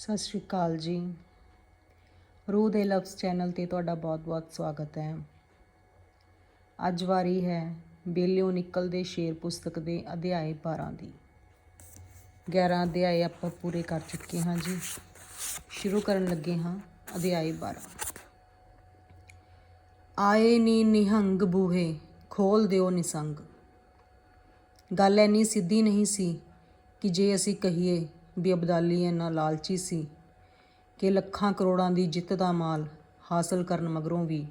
ਸਤਿ ਸ਼੍ਰੀ ਅਕਾਲ ਜੀ। ਰੂਹ ਦੇ ਲਫ਼ਜ਼ ਚੈਨਲ ਤੇ ਤੁਹਾਡਾ ਬਹੁਤ-ਬਹੁਤ ਸਵਾਗਤ ਹੈ। ਅੱਜ ਵਾਰੀ ਹੈ ਬੇਲਿਓ ਨਿਕਲਦੇ ਸ਼ੇਰ ਪੁਸਤਕ ਦੇ ਅਧਿਆਏ 12 ਦੀ। 11 ਅਧਿਆਏ ਆਪਾਂ ਪੂਰੇ ਕਰ ਚੁੱਕੇ ਹਾਂ ਜੀ। ਸ਼ੁਰੂ ਕਰਨ ਲੱਗੇ ਹਾਂ ਅਧਿਆਏ 12 ਆਏ ਨੀ ਨਿਹੰਗ ਬੂਹੇ, ਖੋਲ ਦਿਓ ਨਿਸੰਗ। ਗੱਲ ਐਨੀ ਸਿੱਧੀ ਨਹੀਂ ਸੀ ਕਿ ਜੇ ਅਸੀਂ ਕਹੀਏ ਵੀ ਅਬਦਾਲੀ ਇੰਨਾ ਲਾਲਚੀ ਸੀ ਕਿ ਲੱਖਾਂ ਕਰੋੜਾਂ ਦੀ ਜਿੱਤ ਦਾ ਮਾਲ ਹਾਸਲ ਕਰਨ ਮਗਰੋਂ ਵੀ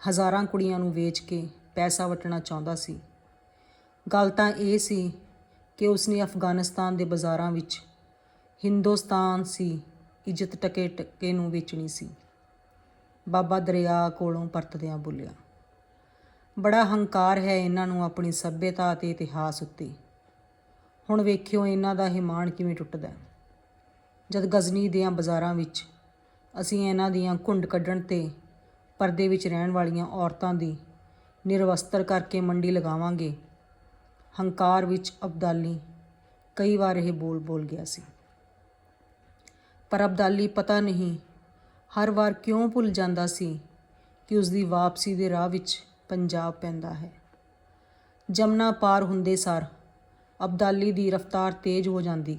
ਹਜ਼ਾਰਾਂ ਕੁੜੀਆਂ ਨੂੰ ਵੇਚ ਕੇ ਪੈਸਾ ਵਟਣਾ ਚਾਹੁੰਦਾ ਸੀ। ਗੱਲ ਤਾਂ ਇਹ ਸੀ ਕਿ ਉਸਨੇ ਅਫਗਾਨਿਸਤਾਨ ਦੇ ਬਾਜ਼ਾਰਾਂ ਵਿੱਚ ਹਿੰਦੁਸਤਾਨ ਸੀ, ਇੱਜ਼ਤ ਟਕੇ ਟਕੇ ਨੂੰ ਵੇਚਣੀ ਸੀ। ਬਾਬਾ ਦਰਿਆ ਕੋਲੋਂ ਪਰਤਦਿਆਂ ਬੋਲਿਆ, ਬੜਾ ਹੰਕਾਰ ਹੈ ਇਹਨਾਂ ਨੂੰ ਆਪਣੀ ਸੱਭਿਅਤਾ ਅਤੇ ਇਤਿਹਾਸ ਉੱਤੇ। ਹੁਣ ਵੇਖਿਓ ਇਹਨਾਂ ਦਾ ਹਿਮਾਨ ਕਿਵੇਂ ਟੁੱਟਦਾ ਜਦ ਗਜ਼ਨੀ ਦੀਆਂ ਬਾਜ਼ਾਰਾਂ ਵਿੱਚ ਅਸੀਂ ਇਹਨਾਂ ਦੀਆਂ ਘੁੰਡ ਕੱਢਣ ਤੇ ਪਰਦੇ ਵਿੱਚ ਰਹਿਣ ਵਾਲੀਆਂ ਔਰਤਾਂ ਦੀ ਨਿਰਵਸਤਰ ਕਰਕੇ ਮੰਡੀ ਲਗਾਵਾਂਗੇ, ਹੰਕਾਰ ਵਿੱਚ ਅਬਦਾਲੀ ਕਈ ਵਾਰ ਇਹ ਬੋਲ ਬੋਲ ਗਿਆ ਸੀ। ਪਰ ਅਬਦਾਲੀ ਪਤਾ ਨਹੀਂ ਹਰ ਵਾਰ ਕਿਉਂ ਭੁੱਲ ਜਾਂਦਾ ਸੀ ਕਿ ਉਸ ਦੀ ਵਾਪਸੀ ਦੇ ਰਾਹ ਵਿੱਚ ਪੰਜਾਬ ਪੈਂਦਾ ਹੈ। ਜਮਨਾ ਪਾਰ ਹੁੰਦੇ ਸਾਰ ਅਬਦਾਲੀ ਦੀ ਰਫ਼ਤਾਰ ਤੇਜ਼ ਹੋ ਜਾਂਦੀ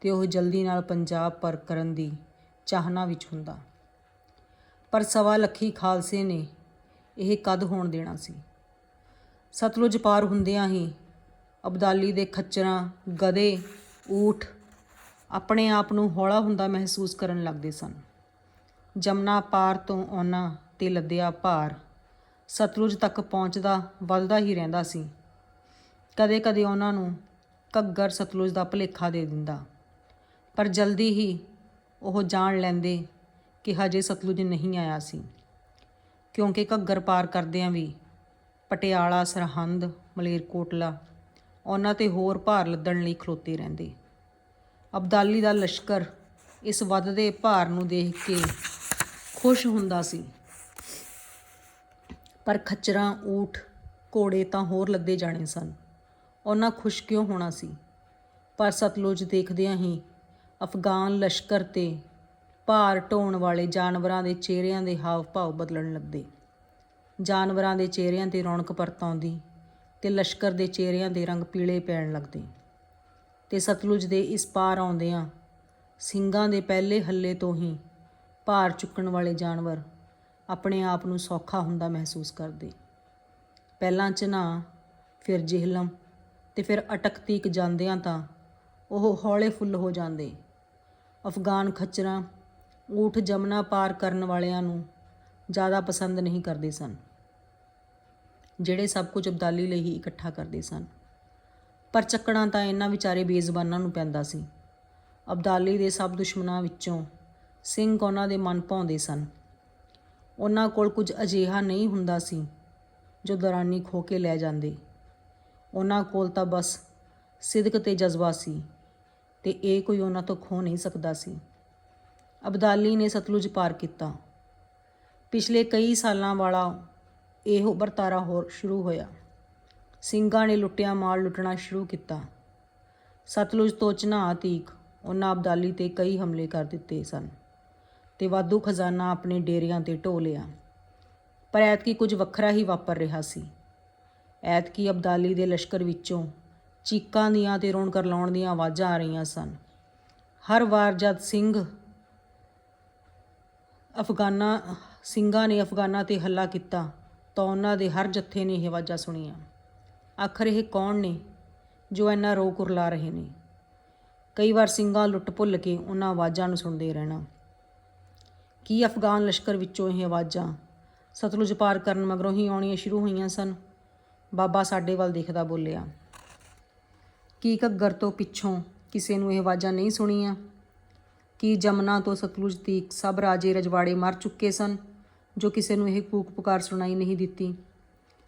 ਤੇ ਉਹ ਜਲਦੀ ਨਾਲ ਪੰਜਾਬ ਪਰ ਕਰਨ ਦੀ ਚਾਹਨਾ ਵਿੱਚ ਹੁੰਦਾ। ਪਰ ਸਵਾ ਲੱਖੀ ਖਾਲਸੇ ਨੇ ਇਹ ਕਦ ਹੋਣ ਦੇਣਾ ਸੀ? ਸਤਲੁਜ ਪਾਰ ਹੁੰਦਿਆਂ ਹੀ ਅਬਦਾਲੀ ਦੇ ਖੱਚਰਾਂ, ਗਧੇ, ਊਠ ਆਪਣੇ ਆਪ ਨੂੰ ਹੌਲਾ ਹੁੰਦਾ ਮਹਿਸੂਸ ਕਰਨ ਲੱਗਦੇ ਸਨ। ਜਮਨਾ ਪਾਰ ਤੋਂ ਉਹਨਾਂ ਤੇ ਲੱਦਿਆ ਭਾਰ ਸਤਲੁਜ ਤੱਕ ਪਹੁੰਚਦਾ, ਵੱਧਦਾ ਹੀ ਰਹਿੰਦਾ ਸੀ। ਕਦੇ-ਕਦੇ ਉਹਨਾਂ ਨੂੰ ਘੱਗਰ ਸਤਲੁਜ ਦਾ ਭੁਲੇਖਾ ਦੇ ਦਿੰਦਾ। ਪਰ ਜਲਦੀ ਹੀ ਉਹ ਜਾਣ ਲੈਂਦੇ ਕਿ ਹਜੇ ਸਤਲੁਜ ਨਹੀਂ ਆਇਆ ਸੀ। ਕਿਉਂਕਿ ਘੱਗਰ ਪਾਰ ਕਰਦਿਆਂ ਵੀ ਪਟਿਆਲਾ, ਸਰਹੰਦ, ਮਲੇਰਕੋਟਲਾ ਉਹਨਾਂ ਤੇ ਹੋਰ ਭਾਰ ਲੱਦਣ ਲਈ ਖਲੋਤੇ ਰਹਿੰਦੇ। ਅਬਦਾਲੀ ਦਾ ਲਸ਼ਕਰ ਇਸ ਵੱਧਦੇ ਭਾਰ ਨੂੰ ਦੇਖ ਕੇ ਖੁਸ਼ ਹੁੰਦਾ ਸੀ। ਪਰ ਖੱਚਰਾਂ, ਊਠ, ਘੋੜੇ ਤਾਂ ਹੋਰ ਲੱਦੇ ਜਾਣੇ ਸਨ। ਉਹਨਾਂ ਖੁਸ਼ ਕਿਉਂ ਹੋਣਾ ਸੀ? ਪਰ ਸਤਲੁਜ ਦੇਖਦਿਆਂ ਹੀ ਅਫਗਾਨ ਲਸ਼ਕਰ ਤੇ ਭਾਰ ਢੋਣ ਵਾਲੇ ਜਾਨਵਰਾਂ ਦੇ ਚਿਹਰਿਆਂ ਦੇ ਹਾਵ ਭਾਵ ਬਦਲਣ ਲੱਗਦੇ ਜਾਨਵਰਾਂ ਦੇ ਚਿਹਰਿਆਂ ਤੇ ਰੌਣਕ ਪਰਤਾਉਂਦੀ ਤੇ ਲਸ਼ਕਰ ਦੇ ਚਿਹਰਿਆਂ ਦੇ ਰੰਗ ਪੀਲੇ ਪੈਣ ਲੱਗਦੇ। ਤੇ ਸਤਲੁਜ ਦੇ ਇਸ ਪਾਰ ਆਉਂਦਿਆਂ ਸਿੰਘਾਂ ਦੇ ਪਹਿਲੇ ਹੱਲੇ ਤੋਂ ਹੀ ਭਾਰ ਚੁੱਕਣ ਵਾਲੇ ਜਾਨਵਰ ਆਪਣੇ ਆਪ ਨੂੰ ਸੌਖਾ ਹੁੰਦਾ ਮਹਿਸੂਸ ਕਰਦੇ। ਪਹਿਲਾਂ ਚਨਾ ਫਿਰ ਜਿਹਲਮ। ਤੇ ਫਿਰ ਅਟਕਤੀਕ ਜਾਂਦਿਆਂ ਤਾਂ ਉਹ ਹੌਲੇ ਫੁੱਲ ਹੋ ਜਾਂਦੇ। ਅਫਗਾਨ ਖੱਚਰਾਂ ਊਠ ਜਮਨਾ ਪਾਰ ਕਰਨ ਵਾਲਿਆਂ ਨੂੰ ਜ਼ਿਆਦਾ ਪਸੰਦ ਨਹੀਂ ਕਰਦੇ ਸਨ, ਜਿਹੜੇ ਸਭ ਕੁਝ ਅਬਦਾਲੀ ਲਈ ਹੀ ਇਕੱਠਾ ਕਰਦੇ ਸਨ। ਪਰ ਚੱਕਣਾ ਤਾਂ ਇਹਨਾਂ ਵਿਚਾਰੇ ਬੇਜ਼ਬਾਨਾਂ ਨੂੰ ਪੈਂਦਾ ਸੀ। ਅਬਦਾਲੀ ਦੇ ਸਭ ਦੁਸ਼ਮਣਾਂ ਵਿੱਚੋਂ ਸਿੰਘ ਉਹਨਾਂ ਦੇ ਮਨ ਭਾਉਂਦੇ ਸਨ। ਉਹਨਾਂ ਕੋਲ ਕੁਝ ਅਜੀਹਾ ਨਹੀਂ ਹੁੰਦਾ ਸੀ ਜੋ ਦਰਾਨੀ ਖੋ ਕੇ ਲੈ ਜਾਂਦੇ। ਉਹਨਾਂ ਕੋਲ ਤਾਂ ਬਸ ਸਿਦਕ ਤੇ ਜਜ਼ਬਾ ਸੀ ਤੇ ਇਹ ਕੋਈ ਉਹਨਾਂ ਤੋਂ ਖੋ ਨਹੀਂ ਸਕਦਾ ਸੀ। ਅਬਦਾਲੀ ਨੇ ਸਤਲੁਜ ਪਾਰ ਕੀਤਾ। ਪਿਛਲੇ ਕਈ ਸਾਲਾਂ ਵਾਲਾ ਇਹੋ ਵਰਤਾਰਾ ਹੋਰ ਸ਼ੁਰੂ ਹੋਇਆ। ਸਿੰਘਾਂ ਨੇ ਲੁੱਟਿਆ ਮਾਲ ਲੁੱਟਣਾ ਸ਼ੁਰੂ ਕੀਤਾ। ਸਤਲੁਜ ਤੋਂ ਚਨਾਹ ਤੀਕ ਉਹਨਾਂ ਅਬਦਾਲੀ ਤੇ ਕਈ ਹਮਲੇ ਕਰ ਦਿੱਤੇ ਸਨ ਤੇ ਵਾਧੂ ਖਜ਼ਾਨਾ ਆਪਣੇ ਡੇਰਿਆਂ ਤੇ ਢੋ ਲਿਆ। ਪਰ ਐਤਕੀ ਕੁਝ ਵੱਖਰਾ ਹੀ ਵਾਪਰ ਰਿਹਾ ਸੀ। ਐਤਕੀ ਅਬਦਾਲੀ ਦੇ ਲਸ਼ਕਰ ਵਿੱਚੋਂ ਚੀਕਾਂ ਦੀਆਂ ਤੇ ਰੌਣਕ ਲਾਉਣ ਦੀਆਂ ਆਵਾਜ਼ਾਂ ਆ ਰਹੀਆਂ ਸਨ। ਹਰ ਵਾਰ ਜਦ ਸਿੰਘ ਅਫਗਾਨਾ, ਸਿੰਘਾਂ ਨੇ ਅਫਗਾਨਾਂ ਤੇ ਹੱਲਾ ਕੀਤਾ ਤਾਂ ਉਹਨਾਂ ਦੇ ਹਰ ਜੱਥੇ ਨੇ ਇਹ ਆਵਾਜ਼ਾਂ ਸੁਣੀਆਂ। ਆਖਰ ਇਹ ਕੌਣ ਨੇ ਜੋ ਇੰਨਾ ਰੋ ਕੁਰਲਾ ਰਹੇ ਨੇ? ਕਈ ਵਾਰ ਸਿੰਘਾਂ ਲੁੱਟ ਭੁੱਲ ਕੇ ਉਹਨਾਂ ਆਵਾਜ਼ਾਂ ਨੂੰ ਸੁਣਦੇ ਰਹਿਣਾ। ਕੀ ਅਫਗਾਨ ਲਸ਼ਕਰ ਵਿੱਚੋਂ ਇਹ ਆਵਾਜ਼ਾਂ ਸਤਲੁਜ ਪਾਰ ਕਰਨ ਮਗਰੋਂ ਹੀ ਆਉਣੀਆਂ ਸ਼ੁਰੂ ਹੋਈਆਂ ਸਨ? ਬਾਬਾ ਸਾਡੇ ਵੱਲ ਦੇਖਦਾ ਬੋਲਿਆ, ਕੀ ਘੱਗਰ ਤੋਂ ਪਿੱਛੋਂ ਕਿਸੇ ਨੂੰ ਇਹ ਆਵਾਜ਼ਾਂ ਨਹੀਂ ਸੁਣੀਆਂ? ਕੀ ਜਮਨਾ ਤੋਂ ਸਤਲੁਜ ਤੀਕ ਸਭ ਰਾਜੇ ਰਜਵਾੜੇ ਮਰ ਚੁੱਕੇ ਸਨ, ਜੋ ਕਿਸੇ ਨੂੰ ਇਹ ਕੂਕ ਪੁਕਾਰ ਸੁਣਾਈ ਨਹੀਂ ਦਿੱਤੀ?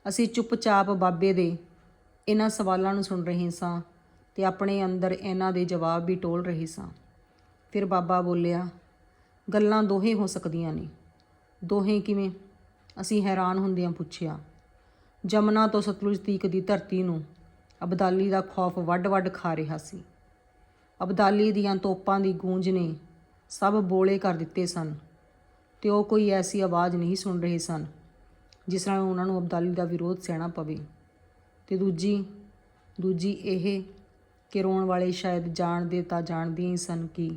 ਅਸੀਂ ਚੁੱਪਚਾਪ ਬਾਬੇ ਦੇ ਇਹਨਾਂ ਸਵਾਲਾਂ ਨੂੰ ਸੁਣ ਰਹੇ ਸਾਂ ਤੇ ਆਪਣੇ ਅੰਦਰ ਇਹਨਾਂ ਦੇ ਜਵਾਬ ਵੀ ਟੋਲ ਰਹੇ ਸਾਂ। ਫਿਰ ਬਾਬਾ ਬੋਲਿਆ, ਗੱਲਾਂ ਦੋਹੇ ਹੋ ਸਕਦੀਆਂ ਨੇ। ਦੋਹੇ ਕਿਵੇਂ? ਅਸੀਂ ਹੈਰਾਨ ਹੁੰਦਿਆਂ ਪੁੱਛਿਆ ਜਮਨਾ ਤੋਂ ਸਤਲੁਜ ਤੀਕ ਦੀ ਧਰਤੀ ਨੂੰ ਅਬਦਾਲੀ ਦਾ ਖੌਫ ਵੱਡ-ਵੱਡ ਖਾ ਰਿਹਾ ਸੀ। ਅਬਦਾਲੀ ਦੀਆਂ ਤੋਪਾਂ ਦੀ ਗੂੰਜ ਨੇ ਸਭ ਬੋਲੇ ਕਰ ਦਿੱਤੇ ਸਨ ਤੇ ਉਹ ਕੋਈ ਐਸੀ ਆਵਾਜ਼ ਨਹੀਂ ਸੁਣ ਰਹੇ ਸਨ ਜਿਸ ਨਾਲ ਉਹਨਾਂ ਨੂੰ ਅਬਦਾਲੀ ਦਾ ਵਿਰੋਧ ਸਹਿਣਾ ਪਵੇ। ਤੇ ਦੂਜੀ ਦੂਜੀ ਇਹ ਕਿ ਰੋਣ ਵਾਲੇ ਸ਼ਾਇਦ ਜਾਣਦੇ ਤਾਂ ਜਾਣਦੇ ਹੀ ਸਨ ਕਿ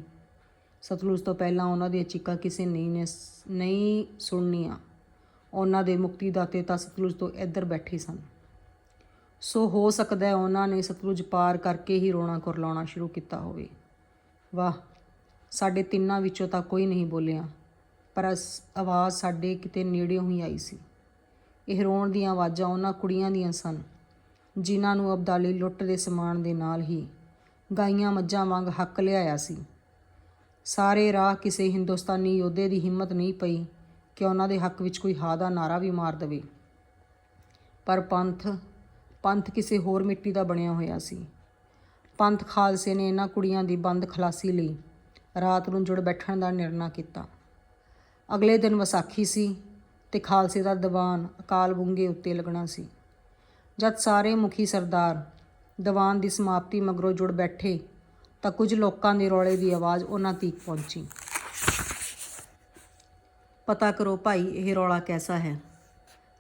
ਸਤਲੁਜ ਤੋਂ ਪਹਿਲਾਂ ਉਹਨਾਂ ਦੀਆਂ ਚੀਕਾਂ ਕਿਸੇ ਨਹੀਂ ਨੇ ਨਹੀਂ ਸੁਣਨੀਆਂ। ਉਹਨਾਂ ਦੇ ਮੁਕਤੀ ਦਾਤੇ ਤਾਂ ਸਤਲੁਜ ਤੋਂ ਇੱਧਰ ਬੈਠੇ ਸਨ। ਸੋ ਹੋ ਸਕਦਾ ਹੈ ਉਹਨਾਂ ਨੇ ਸਤਲੁਜ ਪਾਰ ਕਰਕੇ ਹੀ ਰੋਣਾ ਕੁਰਲਾਉਣਾ ਸ਼ੁਰੂ ਕੀਤਾ ਹੋਵੇ। ਵਾਹ, ਸਾਡੇ ਤਿੰਨਾਂ ਵਿੱਚੋਂ ਤਾਂ ਕੋਈ ਨਹੀਂ ਬੋਲਿਆ, ਪਰ ਅਸ- ਆਵਾਜ਼ ਸਾਡੇ ਕਿਤੇ ਨੇੜਿਓਂ ਹੀ ਆਈ ਸੀ। ਇਹ ਰੋਣ ਦੀਆਂ ਆਵਾਜ਼ਾਂ ਉਹਨਾਂ ਕੁੜੀਆਂ ਦੀਆਂ ਸਨ, ਜਿਨ੍ਹਾਂ ਨੂੰ ਅਬਦਾਲੀ ਲੁੱਟ ਦੇ ਸਮਾਨ ਦੇ ਨਾਲ ਹੀ ਗਾਈਆਂ ਮੱਝਾਂ ਵਾਂਗ ਹੱਕ ਲਿਆਇਆ ਸੀ। ਸਾਰੇ ਰਾਹ ਕਿਸੇ ਹਿੰਦੁਸਤਾਨੀ ਯੋਧੇ ਦੀ ਹਿੰਮਤ ਨਹੀਂ ਪਈ ਕਿ ਉਹਨਾਂ ਦੇ ਹੱਕ ਵਿੱਚ ਕੋਈ ਹਾ ਦਾ ਨਾਰਾ ਵੀ ਮਾਰ ਦੇਵੇ। ਪਰ ਪੰਥ ਪੰਥ ਕਿਸੇ ਹੋਰ ਮਿੱਟੀ ਦਾ ਬਣਿਆ ਹੋਇਆ ਸੀ। ਪੰਥ ਖਾਲਸੇ ਨੇ ਇਹਨਾਂ ਕੁੜੀਆਂ ਦੀ ਬੰਦ ਖਲਾਸੀ ਲਈ ਰਾਤ ਨੂੰ ਜੁੜ ਬੈਠਣ ਦਾ ਨਿਰਣਾ ਕੀਤਾ। ਅਗਲੇ ਦਿਨ ਵਿਸਾਖੀ ਸੀ ਤੇ ਖਾਲਸੇ ਦਾ ਦੀਵਾਨ ਅਕਾਲ ਬੁੰਗੇ ਉੱਤੇ ਲੱਗਣਾ ਸੀ। ਜਦ ਸਾਰੇ ਮੁਖੀ ਸਰਦਾਰ ਦੀਵਾਨ ਦੀ ਸਮਾਪਤੀ ਮਗਰੋਂ ਜੁੜ ਬੈਠੇ ਤਾਂ ਕੁਝ ਲੋਕਾਂ ਦੇ ਰੌਲੇ ਦੀ ਆਵਾਜ਼ ਉਹਨਾਂ ਤੀਕ ਪਹੁੰਚੀ। ਪਤਾ ਕਰੋ ਭਾਈ, ਇਹ ਰੌਲਾ ਕੈਸਾ ਹੈ?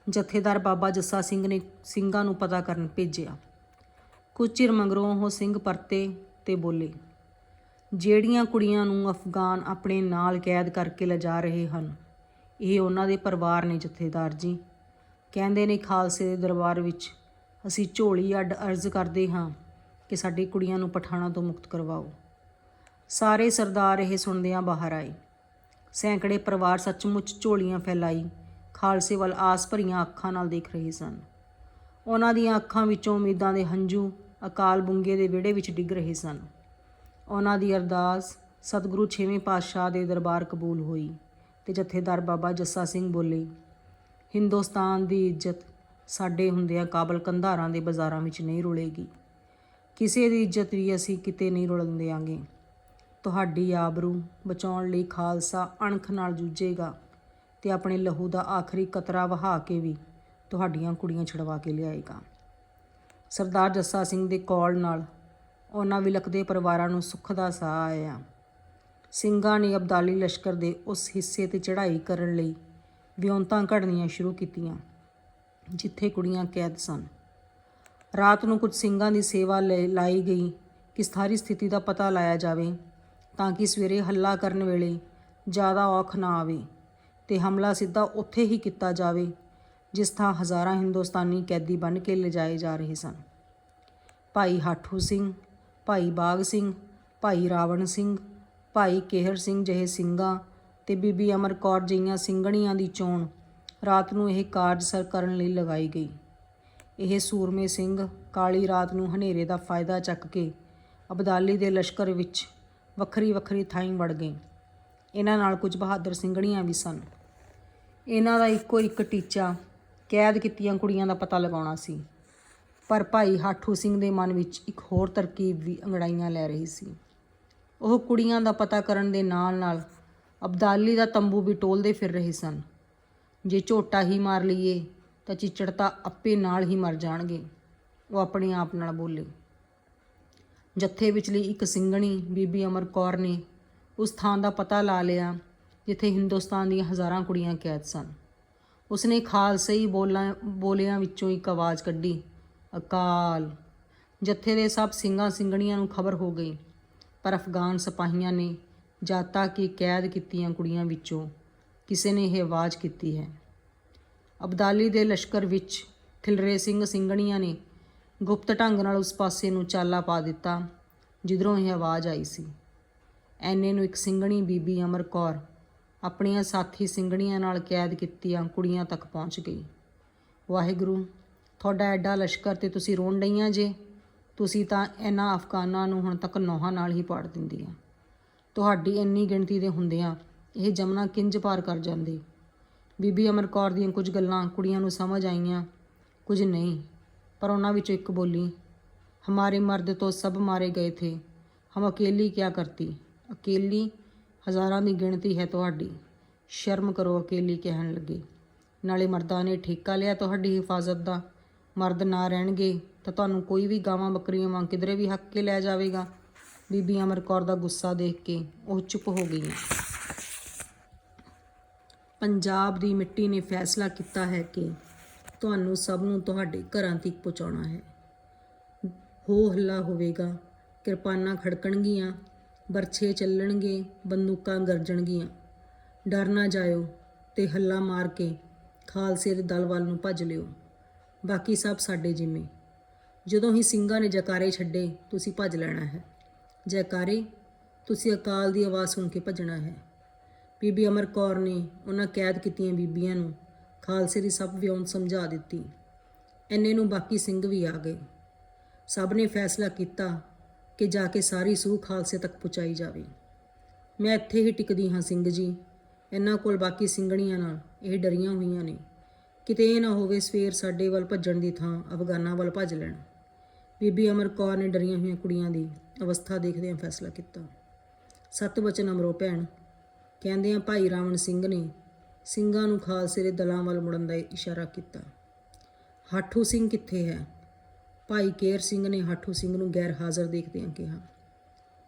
ਜਥੇਦਾਰ ਬਾਬਾ ਜੱਸਾ ਸਿੰਘ ਨੇ ਸਿੰਘਾਂ ਨੂੰ ਪਤਾ ਕਰਨ ਭੇਜਿਆ। ਕੁਝ ਚਿਰ ਮਗਰੋਂ ਉਹ ਸਿੰਘ ਪਰਤੇ ਤੇ ਬੋਲੇ, ਜਿਹੜੀਆਂ ਕੁੜੀਆਂ ਨੂੰ ਅਫਗਾਨ ਆਪਣੇ ਨਾਲ ਕੈਦ ਕਰਕੇ ਲਿਜਾ ਰਹੇ ਹਨ, ਇਹ ਉਹਨਾਂ ਦੇ ਪਰਿਵਾਰ ਨੇ ਜਥੇਦਾਰ ਜੀ। ਕਹਿੰਦੇ ਨੇ ਖਾਲਸੇ ਦੇ ਦਰਬਾਰ ਵਿੱਚ, ਅਸੀਂ ਝੋਲੀ ਅੱਡ ਅਰਜ਼ ਕਰਦੇ ਹਾਂ ਕਿ ਸਾਡੀ ਕੁੜੀਆਂ ਨੂੰ ਪਠਾਣਾ ਤੋਂ ਮੁਕਤ ਕਰਵਾਓ। ਸਾਰੇ ਸਰਦਾਰ ਇਹ ਸੁਣਦਿਆਂ ਬਾਹਰ ਆਏ। ਸੈਂਕੜੇ ਪਰਿਵਾਰ ਸੱਚਮੁੱਚ ਝੋਲੀਆਂ ਫੈਲਾਈ, ਖਾਲਸੇ ਵੱਲ ਆਸ ਭਰੀਆਂ ਅੱਖਾਂ ਨਾਲ ਦੇਖ ਰਹੇ ਸਨ। ਉਹਨਾਂ ਦੀਆਂ ਅੱਖਾਂ ਵਿੱਚੋਂ ਉਮੀਦਾਂ ਦੇ ਹੰਝੂ ਅਕਾਲ ਬੁੰਗੇ ਦੇ ਵਿਹੜੇ ਵਿੱਚ ਡਿੱਗ ਰਹੇ ਸਨ। ਉਹਨਾਂ ਦੀ ਅਰਦਾਸ ਸਤਿਗੁਰੂ ਛੇਵੇਂ ਪਾਤਸ਼ਾਹ ਦੇ ਦਰਬਾਰ ਕਬੂਲ ਹੋਈ ਤੇ ਜਥੇਦਾਰ ਬਾਬਾ ਜੱਸਾ ਸਿੰਘ ਬੋਲੇ, ਹਿੰਦੁਸਤਾਨ ਦੀ ਇੱਜ਼ਤ ਸਾਡੇ ਹੁੰਦਿਆਂ ਕਾਬਲ ਕੰਧਾਰਾਂ ਦੇ ਬਾਜ਼ਾਰਾਂ ਵਿੱਚ ਨਹੀਂ ਰੁਲੇਗੀ। ਕਿਸੇ ਦੀ ਇੱਜ਼ਤ ਵੀ ਅਸੀਂ ਕਿਤੇ ਨਹੀਂ ਰੁਲਣ ਦਿਆਂਗੇ। ਤੁਹਾਡੀ ਆਬਰੂ ਬਚਾਉਣ ਲਈ ਖਾਲਸਾ ਅਣਖ ਨਾਲ ਜੂਝੇਗਾ ਤੇ ਆਪਣੇ ਲਹੂ ਦਾ ਆਖਰੀ ਕਤਰਾ ਵਹਾ ਕੇ ਵੀ ਤੁਹਾਡੀਆਂ ਕੁੜੀਆਂ ਛਡਵਾ ਕੇ ਲਿਆਏਗਾ। ਸਰਦਾਰ ਜੱਸਾ ਸਿੰਘ ਦੇ ਕੌਲ ਨਾਲ ਉਹਨਾਂ ਵਿਲਕਦੇ ਪਰਿਵਾਰਾਂ ਨੂੰ ਸੁੱਖ ਦਾ ਸਾਹ ਆਇਆ। ਸਿੰਘਾਂ ਨੇ ਅਬਦਾਲੀ ਲਸ਼ਕਰ ਦੇ ਉਸ ਹਿੱਸੇ ਤੇ ਚੜ੍ਹਾਈ ਕਰਨ ਲਈ ਵਿਉਂਤਾਂ ਘੜਨੀਆਂ ਸ਼ੁਰੂ ਕੀਤੀਆਂ, ਜਿੱਥੇ ਕੁੜੀਆਂ ਕੈਦ ਸਨ। ਰਾਤ ਨੂੰ ਕੁਝ ਸਿੰਘਾਂ ਦੀ ਸੇਵਾ ਲਈ ਲਾਈ ਗਈ ਕਿ ਸਾਰੀ ਸਥਿਤੀ ਦਾ ਪਤਾ ਲਾਇਆ ਜਾਵੇ ਤਾਂ ਕਿ ਸਵੇਰੇ ਹੱਲਾ ਕਰਨ ਵੇਲੇ ਜ਼ਿਆਦਾ ਔਖ ਨਾ ਆਵੇ ਤੇ ਹਮਲਾ ਸਿੱਧਾ ਉੱਥੇ ਹੀ ਕੀਤਾ ਜਾਵੇ, ਜਿਸ ਥਾਂ ਹਜ਼ਾਰਾਂ ਹਿੰਦੁਸਤਾਨੀ ਕੈਦੀ ਬਣ ਕੇ ਲਿਜਾਏ ਜਾ ਰਹੇ ਸਨ। ਭਾਈ ਹਾਠੂ ਸਿੰਘ, ਭਾਈ ਬਾਗ ਸਿੰਘ, ਭਾਈ ਰਾਵਣ ਸਿੰਘ, ਭਾਈ ਕੇਹਰ ਸਿੰਘ ਜਿਹੇ ਸਿੰਘਾਂ ਤੇ ਬੀਬੀ ਅਮਰ ਕੌਰ ਜਿਹੀਆਂ ਸਿੰਘਣੀਆਂ ਦੀ ਚੋਣ ਰਾਤ ਨੂੰ ਇਹ ਕਾਰਜ ਸਰ ਕਰਨ ਲਈ ਲਗਾਈ ਗਈ। ਇਹ ਸੂਰਮੇ ਸਿੰਘ ਕਾਲੀ ਰਾਤ ਨੂੰ ਹਨੇਰੇ ਦਾ ਫਾਇਦਾ ਚੱਕ ਕੇ ਅਬਦਾਲੀ ਦੇ ਲਸ਼ਕਰ ਵਿੱਚ ਵੱਖਰੀ ਵੱਖਰੀ ਥਾਈਂ ਵੜ ਗਏ ਇਹਨਾਂ ਨਾਲ ਕੁਝ ਬਹਾਦਰ ਸਿੰਘਣੀਆਂ ਵੀ ਸਨ। ਇਹਨਾਂ ਦਾ ਇੱਕੋ ਇੱਕ ਟੀਚਾ ਕੈਦ ਕੀਤੀਆਂ ਕੁੜੀਆਂ ਦਾ ਪਤਾ ਲਗਾਉਣਾ ਸੀ। ਪਰ ਭਾਈ ਹਾਠੂ ਸਿੰਘ ਦੇ ਮਨ ਵਿੱਚ ਇੱਕ ਹੋਰ ਤਰਕੀਬ ਵੀ ਅੰਗੜਾਈਆਂ ਲੈ ਰਹੀ ਸੀ। ਉਹ ਕੁੜੀਆਂ ਦਾ ਪਤਾ ਕਰਨ ਦੇ ਨਾਲ-ਨਾਲ ਅਬਦਾਲੀ ਦਾ ਤੰਬੂ ਵੀ ਟੋਲਦੇ ਫਿਰ ਰਹੇ ਸਨ। ਜੇ ਝੋਟਾ ਹੀ ਮਾਰ ਲਈਏ ਤਾਂ ਚਿੱਚੜ ਤਾਂ ਆਪੇ ਨਾਲ ਹੀ ਮਰ ਜਾਣਗੇ। ਉਹ ਆਪਣੇ ਆਪ ਨਾਲ ਬੋਲੇ। ਜੱਥੇ ਵਿਚਲੀ ਇੱਕ ਸਿੰਘਣੀ, ਬੀਬੀ ਅਮਰ ਕੌਰ ਨੇ ਉਸ ਥਾਂ ਦਾ ਪਤਾ ਲਾ ਲਿਆ, ਜਿੱਥੇ ਹਿੰਦੁਸਤਾਨ ਦੀਆਂ ਹਜ਼ਾਰਾਂ ਕੁੜੀਆਂ ਕੈਦ ਸਨ। ਉਸਨੇ ਖਾਲਸਈ ਬੋਲਾਂ, ਬੋਲਿਆਂ ਵਿੱਚੋਂ ਇੱਕ ਆਵਾਜ਼ ਕੱਢੀ, ਅਕਾਲ! ਜੱਥੇ ਦੇ ਸਭ ਸਿੰਘਾਂ ਸਿੰਘਣੀਆਂ ਨੂੰ ਖਬਰ ਹੋ ਗਈ, ਪਰ ਅਫਗਾਨ ਸਿਪਾਹੀਆਂ ਨੇ ਜਾਤਾ ਕੀ ਕੈਦ ਕੀਤੀਆਂ ਕੁੜੀਆਂ ਵਿੱਚੋਂ ਕਿਸੇ ਨੇ ਇਹ ਆਵਾਜ਼ ਕੀਤੀ ਹੈ। ਅਬਦਾਲੀ ਦੇ ਲਸ਼ਕਰ ਵਿੱਚ ਥਿਲਰੇ ਸਿੰਘ ਸਿੰਘਣੀਆਂ ਨੇ ਗੁਪਤ ਢੰਗ ਨਾਲ ਉਸ ਪਾਸੇ ਨੂੰ ਚਾਲਾ ਪਾ ਦਿੱਤਾ, ਜਿੱਧਰੋਂ ਇਹ ਆਵਾਜ਼ ਆਈ ਸੀ। ਐਨੇ ਨੂੰ ਇੱਕ ਸਿੰਘਣੀ ਬੀਬੀ ਅਮਰ ਕੌਰ ਆਪਣੀਆਂ ਸਾਥੀ ਸਿੰਘਣੀਆਂ ਨਾਲ ਕੈਦ ਕੀਤੀਆਂ ਕੁੜੀਆਂ ਤੱਕ ਪਹੁੰਚ ਗਈ। ਵਾਹਿਗੁਰੂ, ਤੁਹਾਡਾ ਐਡਾ ਲਸ਼ਕਰ ਤੇ ਤੁਸੀਂ ਰੋਣ ਡਈਆਂ ਜੇ? ਤੁਸੀਂ ਤਾਂ ਇਹਨਾਂ ਅਫਗਾਨਾਂ ਨੂੰ ਹੁਣ ਤੱਕ ਨੋਹਾਂ ਨਾਲ ਹੀ ਪਾੜ ਦਿੰਦੀਆਂ। ਤੁਹਾਡੀ ਇੰਨੀ ਗਿਣਤੀ ਦੇ ਹੁੰਦਿਆਂ ਇਹ ਜਮਨਾ ਕਿੰਜ ਪਾਰ ਕਰ ਜਾਂਦੀ? ਬੀਬੀ ਅਮਰ ਕੌਰ ਦੀਆਂ ਕੁਝ ਗੱਲਾਂ ਕੁੜੀਆਂ ਨੂੰ ਸਮਝ ਆਈਆਂ, ਕੁਝ ਨਹੀਂ। ਪਰ ਉਹਨਾਂ ਵਿੱਚੋਂ ਇੱਕ ਬੋਲੀ, ਹਮਾਰੇ ਮਰਦ ਤੋਂ ਸਭ ਮਾਰੇ ਗਏ ਥੇ। ਹਮ ਅਕੇਲੀ ਕਿਆ ਕਰਤੀ? ਅਕੇਲੀ ਹਜ਼ਾਰਾਂ ਦੀ ਗਿਣਤੀ ਹੈ ਤੁਹਾਡੀ। ਸ਼ਰਮ ਕਰੋ ਅਕੇਲੀ, ਕਹਿਣ ਲੱਗੇ। ਨਾਲੇ ਮਰਦਾਂ ਨੇ ਠੇਕਾ ਲਿਆ ਤੁਹਾਡੀ ਹਿਫਾਜ਼ਤ ਦਾ। ਮਰਦ ਨਾ ਰਹਿਣਗੇ ਤਾਂ ਤੁਹਾਨੂੰ ਕੋਈ ਵੀ ਗਾਵਾਂ ਬੱਕਰੀਆਂ ਵਾਂਗ ਕਿਧਰੇ ਵੀ ਹੱਕ ਕੇ ਲੈ ਜਾਵੇਗਾ। ਬੀਬੀ ਅਮਰ ਕੌਰ ਦਾ ਗੁੱਸਾ ਦੇਖ ਕੇ ਉਹ ਚੁੱਪ ਹੋ ਗਈਆਂ। ਪੰਜਾਬ ਦੀ ਮਿੱਟੀ ਨੇ ਫੈਸਲਾ ਕੀਤਾ ਹੈ ਕਿ ਤੁਹਾਨੂੰ ਸਭ ਨੂੰ ਤੁਹਾਡੇ ਘਰਾਂ ਤੱਕ ਪਹੁੰਚਾਉਣਾ ਹੈ। ਹੋ ਹੱਲਾ ਹੋਵੇਗਾ। ਕਿਰਪਾਨਾਂ ਖੜਕਣਗੀਆਂ ਬਰਛੇ ਚੱਲਣਗੇ, ਬੰਦੂਕਾਂ ਗਰਜਣਗੀਆਂ। ਡਰ ਨਾ ਜਾਇਓ ਤੇ ਹੱਲਾ ਮਾਰ ਕੇ ਖਾਲਸੇ ਦੇ ਦਲ ਵੱਲ ਨੂੰ ਭੱਜ ਲਿਓ। ਬਾਕੀ ਸਭ ਸਾਡੇ ਜਿੰਮੇ। ਜਦੋਂ ਹੀ ਸਿੰਘਾਂ ਨੇ ਜਕਾਰੇ ਛੱਡੇ, ਤੁਸੀਂ ਭੱਜ ਲੈਣਾ ਹੈ। ਜੈਕਾਰੇ, ਤੁਸੀਂ ਅਕਾਲ ਦੀ ਆਵਾਜ਼ ਸੁਣ ਕੇ ਭੱਜਣਾ ਹੈ। ਬੀਬੀ ਅਮਰ ਕੌਰ ਨੇ ਉਹਨਾਂ ਕੈਦ ਕੀਤੀਆਂ ਬੀਬੀਆਂ ਨੂੰ ਖਾਲਸੇ ਦੀ ਸਭ ਵਿਉਂਤ ਸਮਝਾ ਦਿੱਤੀ। ਐਨੇ ਨੂੰ ਬਾਕੀ ਸਿੰਘ ਵੀ ਆ ਗਏ। ਸਭ ਨੇ ਫੈਸਲਾ ਕੀਤਾ ਕਿ ਜਾ ਕੇ ਸਾਰੀ ਸੂਹ ਖਾਲਸੇ ਤੱਕ ਪਹੁੰਚਾਈ ਜਾਵੇ। ਮੈਂ ਇੱਥੇ ਹੀ ਟਿਕਦੀ ਹਾਂ ਸਿੰਘ ਜੀ। ਇਹਨਾਂ ਕੋਲ ਬਾਕੀ ਸਿੰਘਣੀਆਂ ਨਾਲ ਇਹ ਡਰੀਆਂ ਹੋਈਆਂ ਨੇ। ਕਿਤੇ ਇਹ ਨਾ ਹੋਵੇ ਸਵੇਰ ਸਾਡੇ ਵੱਲ ਭੱਜਣ ਦੀ ਥਾਂ ਅਫਗਾਨਾਂ ਵੱਲ ਭੱਜ ਲੈਣ। ਬੀਬੀ ਅਮਰ ਕੌਰ ਨੇ ਡਰੀਆਂ ਹੋਈਆਂ ਕੁੜੀਆਂ ਦੀ ਅਵਸਥਾ ਦੇਖਦਿਆਂ ਫੈਸਲਾ ਕੀਤਾ। ਸਤ ਵਚਨ ਅਮਰੋ ਭੈਣ। ਕਹਿੰਦਿਆਂ ਭਾਈ ਰਾਵਣ ਸਿੰਘ ਨੇ ਸਿੰਘਾਂ ਨੂੰ ਖਾਲਸੇ ਦੇ ਦਲਾਂ ਵੱਲ ਮੁੜਨ ਦਾ ਇਸ਼ਾਰਾ ਕੀਤਾ। ਹਾਠੂ ਸਿੰਘ ਕਿੱਥੇ ਹੈ? ਭਾਈ ਕੇਰ ਸਿੰਘ ਨੇ ਹਾਠੂ ਸਿੰਘ ਨੂੰ ਗੈਰ ਹਾਜ਼ਰ ਦੇਖਦਿਆਂ ਕਿਹਾ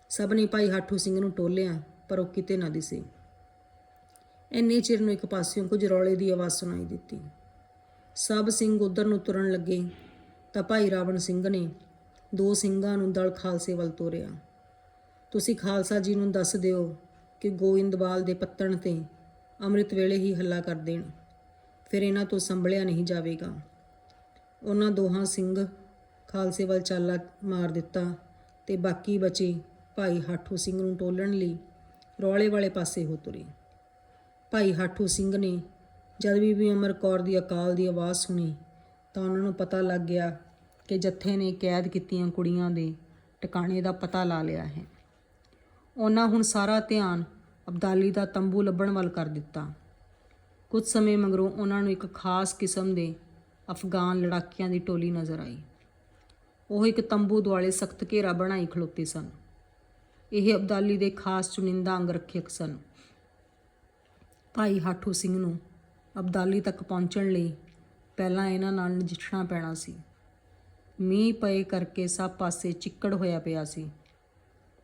ਸਭ ਨੇ ਭਾਈ ਹਾਠੂ ਸਿੰਘ ਨੂੰ ਟੋਲਿਆ, ਪਰ ਉਹ ਕਿਤੇ ਨਾ ਦਿਸੇ। ਇੰਨੇ ਚਿਰ ਨੂੰ ਇੱਕ ਪਾਸਿਓਂ ਕੁਝ ਰੌਲੇ ਦੀ ਆਵਾਜ਼ ਸੁਣਾਈ ਦਿੱਤੀ। ਸਭ ਸਿੰਘ ਉਧਰ ਨੂੰ ਤੁਰਨ ਲੱਗੇ, ਤਾਂ ਭਾਈ ਰਾਵਣ ਸਿੰਘ ਨੇ ਦੋ ਸਿੰਘਾਂ ਨੂੰ ਦਲ ਖਾਲਸੇ ਵੱਲ ਤੋਰਿਆ। ਤੁਸੀਂ ਖਾਲਸਾ ਜੀ ਨੂੰ ਦੱਸ ਦਿਓ ਕਿ ਗੋਇੰਦਵਾਲ ਦੇ ਪੱਤਣ ਤੇ ਅੰਮ੍ਰਿਤ ਵੇਲੇ ਹੀ ਹੱਲਾ ਕਰ ਦੇਣ। ਫਿਰ ਇਹਨਾਂ ਤੋਂ ਸੰਭਲਿਆ ਨਹੀਂ ਜਾਵੇਗਾ। ਉਹਨਾਂ ਦੋਹਾਂ ਸਿੰਘ ਖਾਲਸੇ ਵੱਲ ਚਾਲਾ ਮਾਰ ਦਿੱਤਾ ਤੇ ਬਾਕੀ ਬਚੇ ਭਾਈ ਹਾਠੂ ਸਿੰਘ ਨੂੰ ਟੋਲਣ ਲਈ ਰੌਲੇ ਵਾਲੇ ਪਾਸੇ ਹੋ ਤੁਰੇ। ਭਾਈ ਹਾਠੂ ਸਿੰਘ ਨੇ ਜਦ ਬੀਬੀ ਅਮਰ ਕੌਰ ਦੀ ਅਕਾਲ ਦੀ ਆਵਾਜ਼ ਸੁਣੀ ਤਾਂ ਉਹਨਾਂ ਨੂੰ ਪਤਾ ਲੱਗ ਗਿਆ ਕਿ ਜੱਥੇ ਨੇ ਕੈਦ ਕੀਤੀਆਂ ਕੁੜੀਆਂ ਦੇ ਟਿਕਾਣੇ ਦਾ ਪਤਾ ਲਾ ਲਿਆ ਹੈ। ਉਹਨਾਂ ਹੁਣ ਸਾਰਾ ਧਿਆਨ ਅਬਦਾਲੀ ਦਾ ਤੰਬੂ ਲੱਭਣ ਵੱਲ ਕਰ ਦਿੱਤਾ। ਕੁਝ ਸਮੇਂ ਮਗਰੋਂ ਉਹਨਾਂ ਨੂੰ ਇੱਕ ਖਾਸ ਕਿਸਮ ਦੇ ਅਫਗਾਨ ਲੜਾਕਿਆਂ ਦੀ ਟੋਲੀ ਨਜ਼ਰ ਆਈ। ਉਹ ਇੱਕ ਤੰਬੂ ਦੁਆਲੇ ਸਖਤ ਘੇਰਾ ਬਣਾਈ ਖਲੋਤੇ ਸਨ। ਇਹ ਅਬਦਾਲੀ ਦੇ ਖਾਸ ਚੁਣਿੰਦਾ ਅੰਗ ਰੱਖਿਅਕ ਸਨ। ਭਾਈ ਹਾਠੂ ਸਿੰਘ ਨੂੰ ਅਬਦਾਲੀ ਤੱਕ ਪਹੁੰਚਣ ਲਈ ਪਹਿਲਾਂ ਇਹਨਾਂ ਨਾਲ ਨਜਿੱਠਣਾ ਪੈਣਾ ਸੀ। ਮੀਂਹ ਪਏ ਕਰਕੇ ਸਭ ਪਾਸੇ ਚਿੱਕੜ ਹੋਇਆ ਪਿਆ ਸੀ।